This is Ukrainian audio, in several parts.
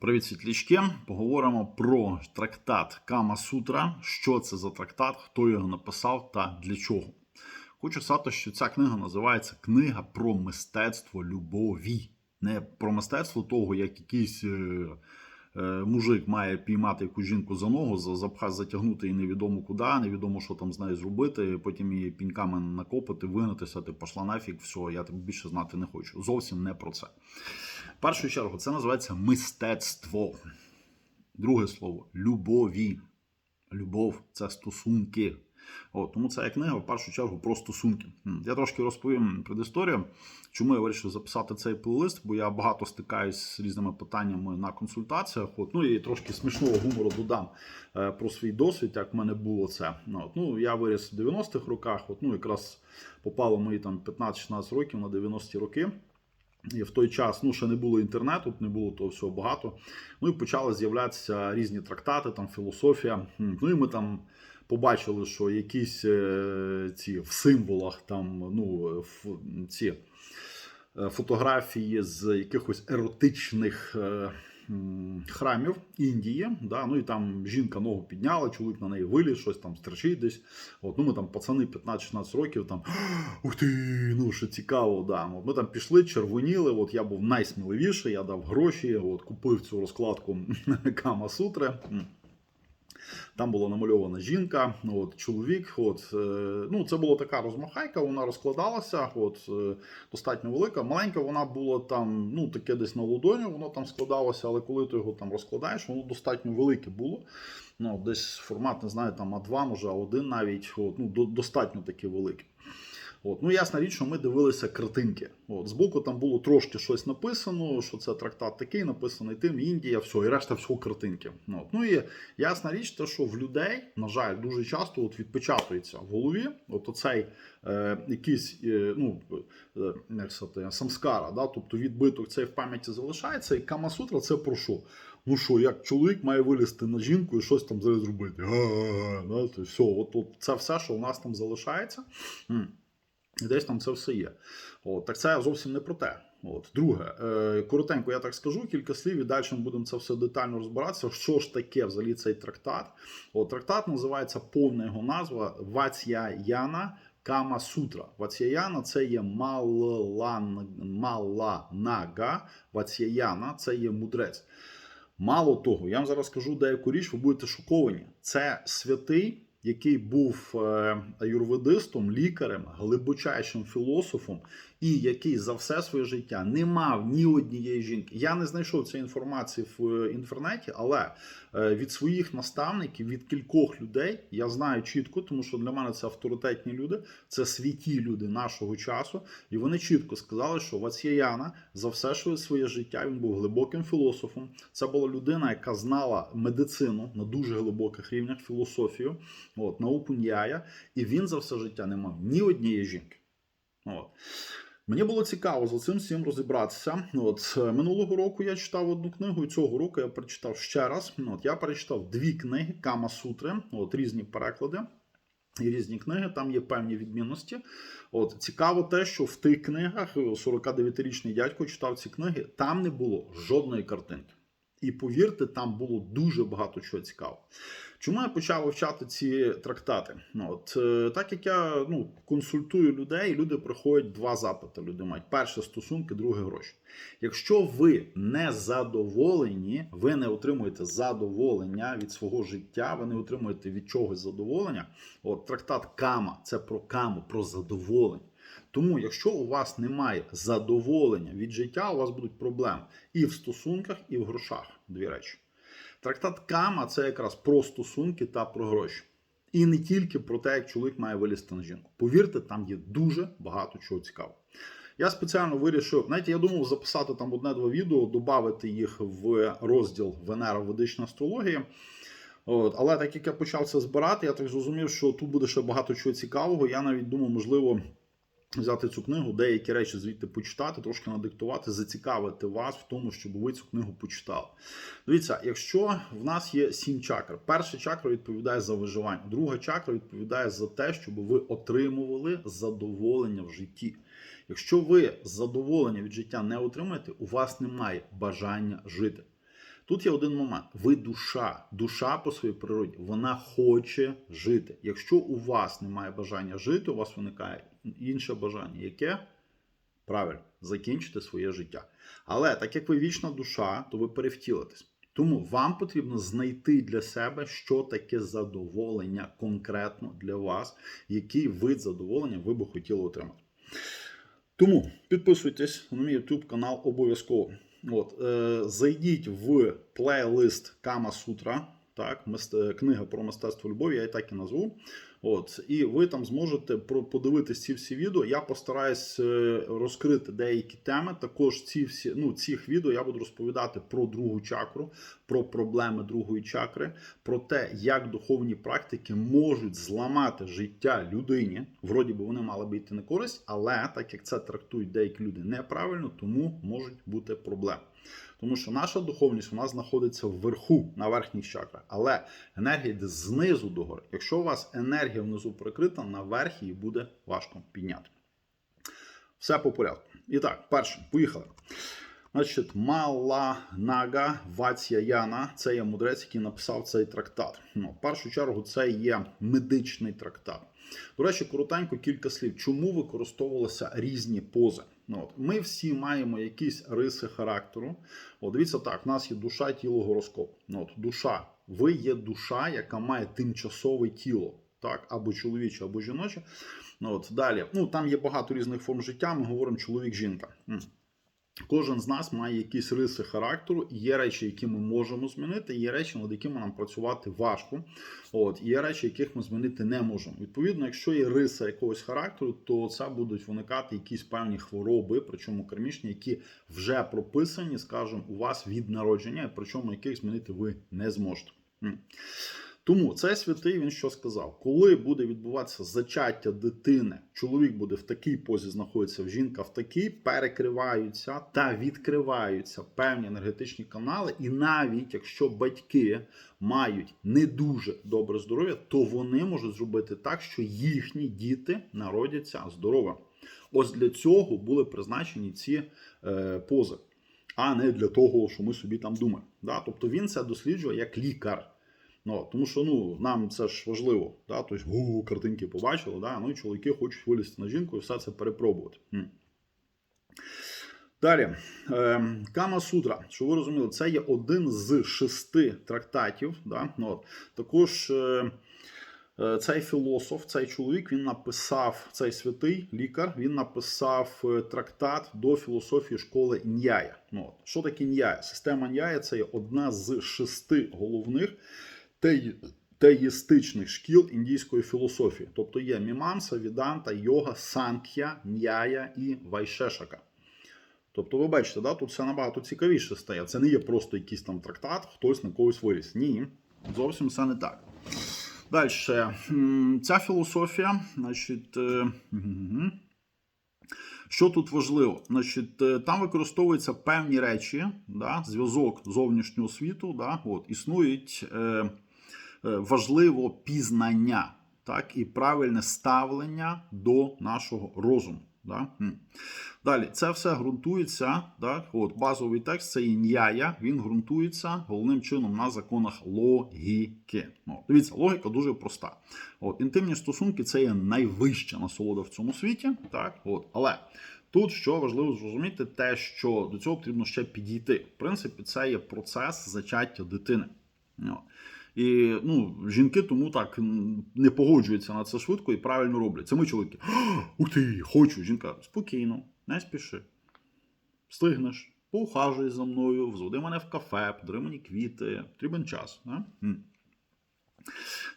Привіт, світлячки. Поговоримо про трактат Кама Сутра. Що це за трактат, хто його написав та для чого. Хочу сказати, що ця книга називається Книга про мистецтво любові. Не про мистецтво того, як якийсь е, е, мужик має піймати яку жінку за ногу, за- запха, затягнути її невідомо куди, невідомо, що там з нею зробити, потім її піньками накопати, вигнатися, ти пошла нафіг, все, я тебе більше знати не хочу. Зовсім не про це. В першу чергу це називається мистецтво. Друге слово любові. Любов це стосунки. От, тому ця книга в першу чергу про стосунки. Я трошки розповім предісторію, чому я вирішив записати цей плейлист, бо я багато стикаюсь з різними питаннями на консультаціях. От, ну і трошки смішного гумору додам е, про свій досвід, як в мене було це. От, ну, я виріс в 90-х роках, от, ну якраз попало мої там 15-16 років на 90-ті роки. І в той час ну, ще не було інтернету, не було того всього багато. Ну і почали з'являтися різні трактати, там філософія. Ну і ми там побачили, що якісь е, ці в символах там ну, ці е, фотографії з якихось еротичних. Храмів Індії, да, ну і там жінка ногу підняла, чоловік на неї виліз, щось там стерчить десь. От, ну ми там пацани 15-16 років, там ух ти, ну що цікаво, да. От, ми там пішли, червоніли. От я був найсміливіший, я дав гроші, от купив цю розкладку Кама Сутри. Там була намальована жінка, от чоловік. От е, ну це була така розмахайка, вона розкладалася, от е, достатньо велика. Маленька вона була там, ну таке десь на ладоні, воно там складалося, але коли ти його там розкладаєш, воно достатньо велике було. Ну, десь формат, не знаю, там А2, може А1 навіть, от, ну, до- достатньо таке велике. От. Ну, ясна річ, що ми дивилися картинки. От. Збоку там було трошки щось написано, що це трактат такий, написаний тим, Індія, все, і решта всього картинки. От. Ну і ясна річ, те, що в людей, на жаль, дуже часто от відпечатується в голові от оцей е, якийсь е, ну, е, як самскара, да? тобто відбиток цей в пам'яті залишається, і Камасутра це про що? Ну що, як чоловік має вилізти на жінку і щось там зараз зробити. Все, от, от це все, що у нас там залишається. Десь там це все є. От, так це зовсім не про те. От. Друге, е, коротенько я так скажу, кілька слів, і далі ми будемо це все детально розбиратися. Що ж таке взагалі цей трактат? От, трактат називається повна його назва Вацяяна Кама Сутра. Вацяяна це є Маланага. Вацяяна це є мудрець. Мало того, я вам зараз скажу деяку річ, ви будете шоковані. Це святий, який був е, аюрведистом, лікарем, глибочайшим філософом, і який за все своє життя не мав ні однієї жінки. Я не знайшов цієї інформації в е, інтернеті, але е, від своїх наставників, від кількох людей я знаю чітко, тому що для мене це авторитетні люди, це святі люди нашого часу, і вони чітко сказали, що Вацьяяна за все своє життя він був глибоким філософом. Це була людина, яка знала медицину на дуже глибоких рівнях, філософію, от, науку ньяя, і він за все життя не мав ні однієї жінки. От. Мені було цікаво за цим всім розібратися. От е, минулого року я читав одну книгу, і цього року я прочитав ще раз. От я перечитав дві книги Кама Сутри, от різні переклади. І різні книги, там є певні відмінності. От цікаво те, що в тих книгах 49-річний дядько читав ці книги, там не було жодної картинки. І повірте, там було дуже багато чого цікавого. Чому я почав вивчати ці трактати? Ну, от, е, так як я ну, консультую людей, люди приходять два запити. Люди мають перше стосунки, друге гроші. Якщо ви не задоволені, ви не отримуєте задоволення від свого життя, ви не отримуєте від чогось задоволення. От трактат Кама це про каму, про задоволення. Тому, якщо у вас немає задоволення від життя, у вас будуть проблеми і в стосунках, і в грошах. Дві речі. Трактат Кама це якраз про стосунки та про гроші. І не тільки про те, як чоловік має вилізти на жінку. Повірте, там є дуже багато чого цікавого. Я спеціально вирішив, знаєте, я думав записати там одне-два відео, додати їх в розділ Венера Ведична астрологія. От, але так як я почав це збирати, я так зрозумів, що тут буде ще багато чого цікавого. Я навіть думав, можливо, взяти цю книгу, деякі речі звідти почитати, трошки надиктувати, зацікавити вас в тому, щоб ви цю книгу почитали. Дивіться, якщо в нас є сім чакр, перша чакра відповідає за виживання, друга чакра відповідає за те, щоб ви отримували задоволення в житті. Якщо ви задоволення від життя не отримаєте, у вас немає бажання жити. Тут є один момент: ви душа, душа по своїй природі, вона хоче жити. Якщо у вас немає бажання жити, у вас виникає інше бажання, яке правильно закінчити своє життя. Але так як ви вічна душа, то ви перевтілитесь. Тому вам потрібно знайти для себе, що таке задоволення конкретно для вас, який вид задоволення ви би хотіли отримати. Тому підписуйтесь на мій YouTube канал обов'язково. От, е, зайдіть в плейлист Кама Сутра, так, мист- книга про мистецтво любові, я і так і назву. От, і ви там зможете подивитись ці всі відео. Я постараюсь е, розкрити деякі теми. Також ці всі ну, цих відео я буду розповідати про другу чакру, про проблеми другої чакри, про те, як духовні практики можуть зламати життя людині. Вроді би вони мали би йти на користь, але так як це трактують деякі люди неправильно, тому можуть бути проблеми. Тому що наша духовність вона знаходиться вверху, на верхніх чакрах, але енергія йде знизу до гори. Якщо у вас енергія внизу прикрита, наверх її буде важко підняти. Все по порядку. І так, перше, поїхали. Значить, Вацяяна, це є мудрець, який написав цей трактат. Ну, в першу чергу, це є медичний трактат. До речі, коротенько кілька слів. Чому використовувалися різні пози? Ну, от, ми всі маємо якісь риси характеру. От, дивіться так, в нас є душа, тіло, гороскоп. Ну, от, душа. Ви є душа, яка має тимчасове тіло, так, або чоловіче, або жіноче. Ну, от, далі. Ну, там є багато різних форм життя. Ми говоримо чоловік-жінка. Кожен з нас має якісь риси характеру, є речі, які ми можемо змінити, є речі, над якими нам працювати важко. От, і є речі, яких ми змінити не можемо. Відповідно, якщо є риса якогось характеру, то це будуть виникати якісь певні хвороби, причому кармічні, які вже прописані, скажімо, у вас від народження, причому яких змінити ви не зможете. Тому цей святий він що сказав: коли буде відбуватися зачаття дитини, чоловік буде в такій позі знаходитися, жінка в такій, перекриваються та відкриваються певні енергетичні канали, і навіть якщо батьки мають не дуже добре здоров'я, то вони можуть зробити так, що їхні діти народяться здоровими. Ось для цього були призначені ці е, пози, а не для того, що ми собі там думаємо. Да? Тобто він це досліджує як лікар. Ну, тому що ну, нам це ж важливо. Да? Тобто, о, картинки побачили, да? ну і чоловіки хочуть вилізти на жінку і все це перепробувати. М. Далі, Ем, Кама Сутра, що ви розуміли, це є один з шести трактатів. Да? Ну, от. Також е, е, цей філософ, цей чоловік, він написав, цей святий лікар, він написав е, трактат до філософії школи Ньяя. Ну, от. Що таке Ньяя? Система Ньяя це є одна з шести головних теїстичних шкіл індійської філософії. Тобто є Мімамса, Віданта, Йога, Санкхя, Ньяя і Вайшешака. Тобто, ви бачите, да, тут все набагато цікавіше стає. Це не є просто якийсь там трактат, хтось на когось виріс. Ні, зовсім все не так. Далі, ця філософія, значить. е. Що тут важливо? Значить, е, там використовуються певні речі, да, зв'язок зовнішнього світу. Да, от, існують е, важливо пізнання, так, і правильне ставлення до нашого розуму. Да? Далі, це все ґрунтується. Так, от, базовий текст це ін'яя, він ґрунтується головним чином на законах логіки. Ну, дивіться, логіка дуже проста. От, інтимні стосунки це є найвища насолода в цьому світі. Так, от, але тут що важливо зрозуміти, те, що до цього потрібно ще підійти. В принципі, це є процес зачаття дитини. Ну, І ну, жінки тому так не погоджуються на це швидко і правильно роблять. Це ми чоловіки. Ух ти, хочу. Жінка, спокійно, не спіши. Встигнеш, поухажуй за мною, взводи мене в кафе, подари мені квіти. Потрібен час. Не?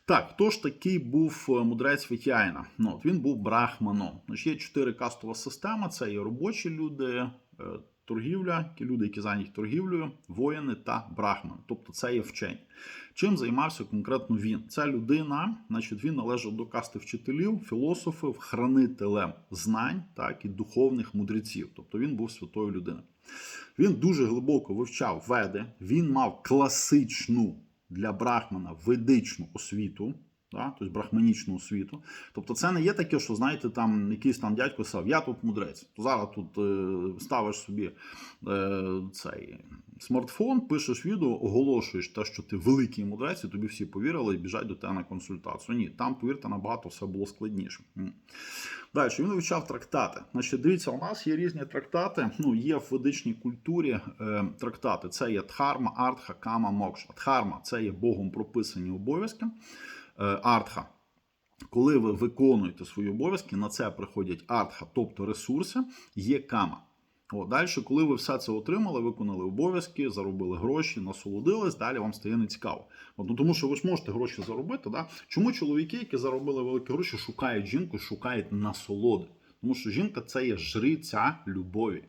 Так, ж такий був е, мудрець Вітяїна? Ну, він був брахманом. Є чотири кастова система: це є робочі люди, е, торгівля, ті люди, які зайняті торгівлею, воїни та брахмани. Тобто це є вчені. Чим займався конкретно він? Ця людина, значить, він належав до касти вчителів, філософів, хранителем знань, так і духовних мудреців. Тобто він був святою людиною. Він дуже глибоко вивчав веди, він мав класичну для брахмана ведичну освіту. Да? тобто брахманічного світу. Тобто це не є таке, що знаєте, там якийсь там дядько сказав, я тут мудрець. Зараз тут е, ставиш собі е, цей смартфон, пишеш відео, оголошуєш те, що ти великий мудрець, і тобі всі повірили і біжать до тебе на консультацію. Ні, там, повірте, набагато все було складніше. Далі він вивчав трактати. Значить, дивіться, у нас є різні трактати. Ну, є в ведичній культурі е, трактати. Це є Дхарма, Артха, Кама, Мокша. Дхарма це є Богом прописані обов'язки. Е, Артха. Коли ви виконуєте свої обов'язки, на це приходять артха, тобто ресурси, є кама. О, далі, коли ви все це отримали, виконали обов'язки, заробили гроші, насолодились, далі вам стає нецікаво. От, ну, тому що ви ж можете гроші заробити. Да? Чому чоловіки, які заробили великі гроші, шукають жінку, шукають насолоди? Тому що жінка це є жриця любові.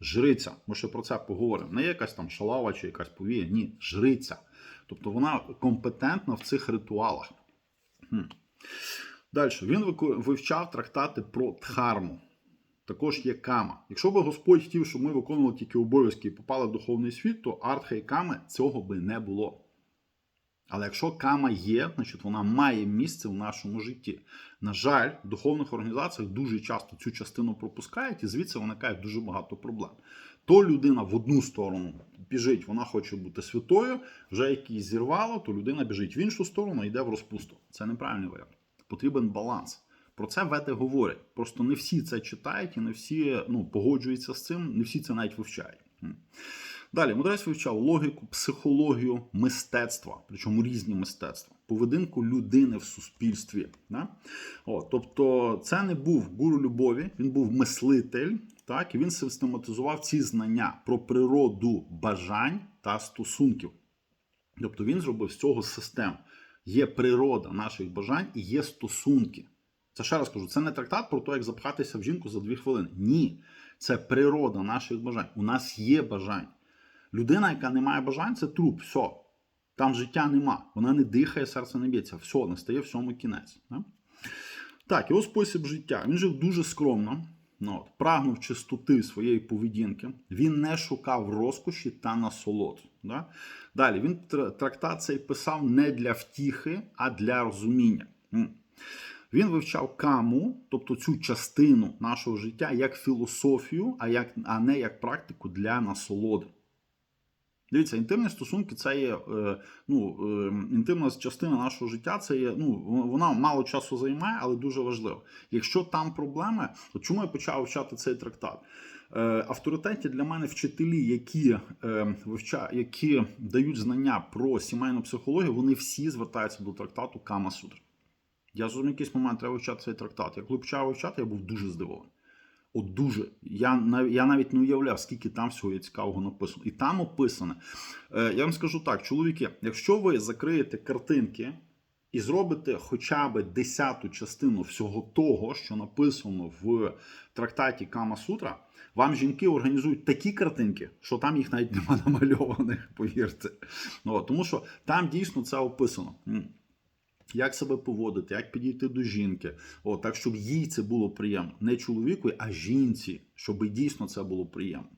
Жриця, ми ще про це поговоримо. Не якась там шалава чи якась повія, ні, жриця. Тобто вона компетентна в цих ритуалах. Хм. Далі він вивчав трактати про дхарму. Також є кама. Якщо би Господь хотів, щоб ми виконували тільки обов'язки і попали в духовний світ, то артха і ками цього би не було. Але якщо кама є, значить вона має місце в нашому житті. На жаль, в духовних організаціях дуже часто цю частину пропускають, і звідси виникає дуже багато проблем. То людина в одну сторону біжить, вона хоче бути святою, вже як її зірвало, то людина біжить в іншу сторону і йде в розпусту. Це неправильний варіант. Потрібен баланс. Про це веди говорять. Просто не всі це читають і не всі ну, погоджуються з цим, не всі це навіть вивчають. Далі, мудрець вивчав логіку, психологію, мистецтва, причому різні мистецтва, поведінку людини в суспільстві. Да? О, тобто, це не був гуру любові, він був мислитель, так, і він систематизував ці знання про природу бажань та стосунків. Тобто він зробив з цього систему. Є природа наших бажань і є стосунки. Це ще раз кажу, це не трактат про те, як запхатися в жінку за дві хвилини. Ні, це природа наших бажань. У нас є бажання. Людина, яка не має бажань, це труп. Все. Там життя нема. Вона не дихає, серце не б'ється. Все, настає всьому кінець. Да? Так, його спосіб життя. Він жив дуже скромно, ну, от, прагнув чистоти своєї поведінки. Він не шукав розкоші та насолод. Да? Далі він трактат цей писав не для втіхи, а для розуміння. Він вивчав каму, тобто цю частину нашого життя, як філософію, а, як, а не як практику для насолоди. Дивіться, інтимні стосунки це є е, ну, е, інтимна частина нашого життя, це є, ну, вона мало часу займає, але дуже важливо. Якщо там проблеми, от чому я почав вивчати цей трактат? Е, авторитеті для мене вчителі, які, вивча, які дають знання про сімейну психологію, вони всі звертаються до трактату Кама Сутра. Я зрозумів, якийсь момент треба вивчати цей трактат. Я коли почав вивчати, я був дуже здивований. От дуже. Я, я навіть не уявляв, скільки там всього є цікавого написано. І там описане. Е, я вам скажу так, чоловіки, якщо ви закриєте картинки і зробите хоча б десяту частину всього того, що написано в трактаті Кама Сутра, вам жінки організують такі картинки, що там їх навіть нема намальованих, повірте. Ну, тому що там дійсно це описано. Як себе поводити, як підійти до жінки, О, так, щоб їй це було приємно. Не чоловіку, а жінці, щоб дійсно це було приємно.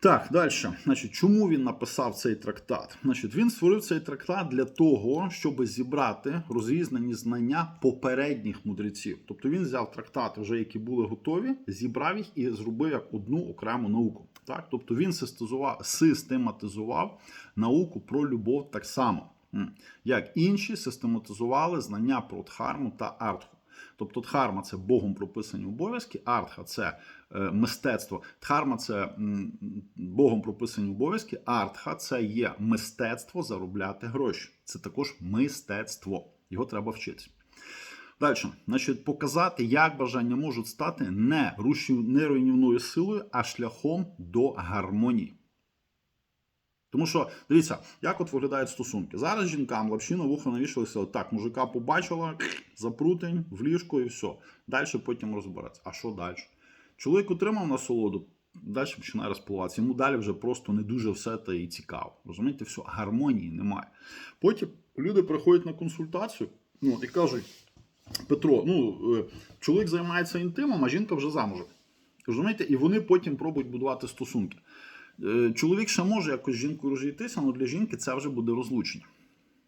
Так, далі. Значить, чому він написав цей трактат? Значить, він створив цей трактат для того, щоб зібрати розрізнені знання попередніх мудреців. Тобто він взяв трактати, вже які були готові, зібрав їх і зробив як одну окрему науку. Так? Тобто він систематизував, науку про любов так само, як інші систематизували знання про дхарму та артху. Тобто дхарма це Богом прописані обов'язки, артха це е, мистецтво. Дхарма це Богом прописані обов'язки, артха це є мистецтво заробляти гроші. Це також мистецтво. Його треба вчитися. Далі, значить, показати, як бажання можуть стати не руйнівною силою, а шляхом до гармонії. Тому що, дивіться, як от виглядають стосунки. Зараз жінкам лапші на вухо навішалися, так, мужика побачила, запрутень, в ліжко і все. Далі потім розбереться. А що далі? Чоловік отримав насолоду, далі починає розпливатися. Йому далі вже просто не дуже все те і цікаво. Розумієте, все, гармонії немає. Потім люди приходять на консультацію ну, і кажуть: Петро, ну, е, чоловік займається інтимом, а жінка вже замужем. Розумієте? І вони потім пробують будувати стосунки. Е, Чоловік ще може якось з жінкою розійтися, але для жінки це вже буде розлучення.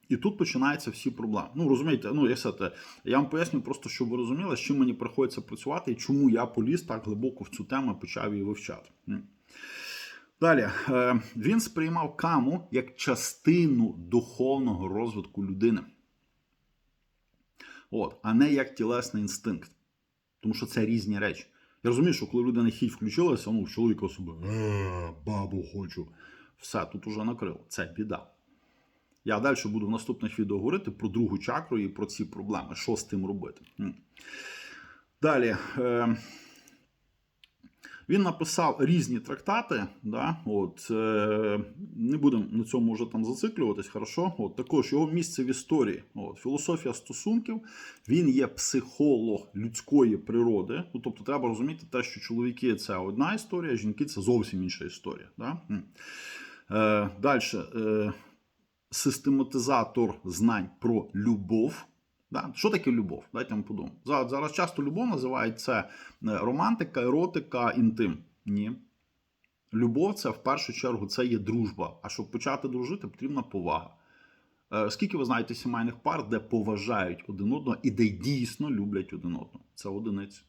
І тут починаються всі проблеми. Ну розумієте, ну як це, я вам поясню просто, щоб ви розуміли, з чим мені приходиться працювати і чому я поліз так глибоко в цю тему почав її вивчати. Далі е, він сприймав каму як частину духовного розвитку людини, От, а не як тілесний інстинкт. Тому що це різні речі. Я розумію, що коли людина хіть включилася, ну, чоловік собі «Е, бабу хочу. Все, тут уже накрило. Це біда. Я далі буду в наступних відео говорити про другу чакру і про ці проблеми, що з тим робити. Далі. Е, він написав різні трактати. Да? От, е, не будемо на цьому вже там зациклюватись, хорошо? От, також його місце в історії. От, філософія стосунків. Він є психолог людської природи. Ну, тобто, треба розуміти те, що чоловіки це одна історія, жінки це зовсім інша історія. Да? Е, Далі. Е, систематизатор знань про любов. Да? Що таке любов? Дайте ми подумаємо. Зараз, часто любов називають це е, романтика, еротика, інтим. Ні. Любов це в першу чергу це є дружба. А щоб почати дружити, потрібна повага. Е, Скільки ви знаєте сімейних пар, де поважають один одного і де дійсно люблять один одного? Це одиниці.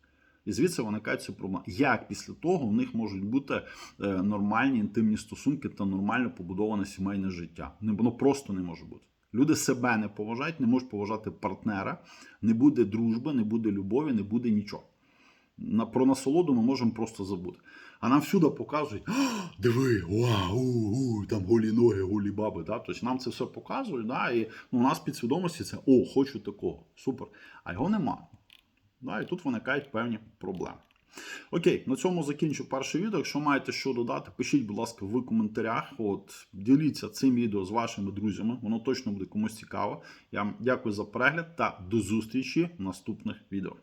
І звідси виникає ця проблема. Як після того в них можуть бути е, нормальні інтимні стосунки та нормально побудоване сімейне життя? Воно просто не може бути. Люди себе не поважають, не можуть поважати партнера, не буде дружби, не буде любові, не буде нічого. На, про насолоду ми можемо просто забути. А нам всюди показують: диви, вау, у, у, там голі ноги, голі баби. Да? Тобто нам це все показують, да? і ну, у нас підсвідомості це о, хочу такого. Супер. А його нема. Да? І тут виникають певні проблеми. Окей, на цьому закінчу перше відео. Якщо маєте що додати, пишіть, будь ласка, в коментарях. От діліться цим відео з вашими друзями. Воно точно буде комусь цікаво. Я вам дякую за перегляд та до зустрічі в наступних відео.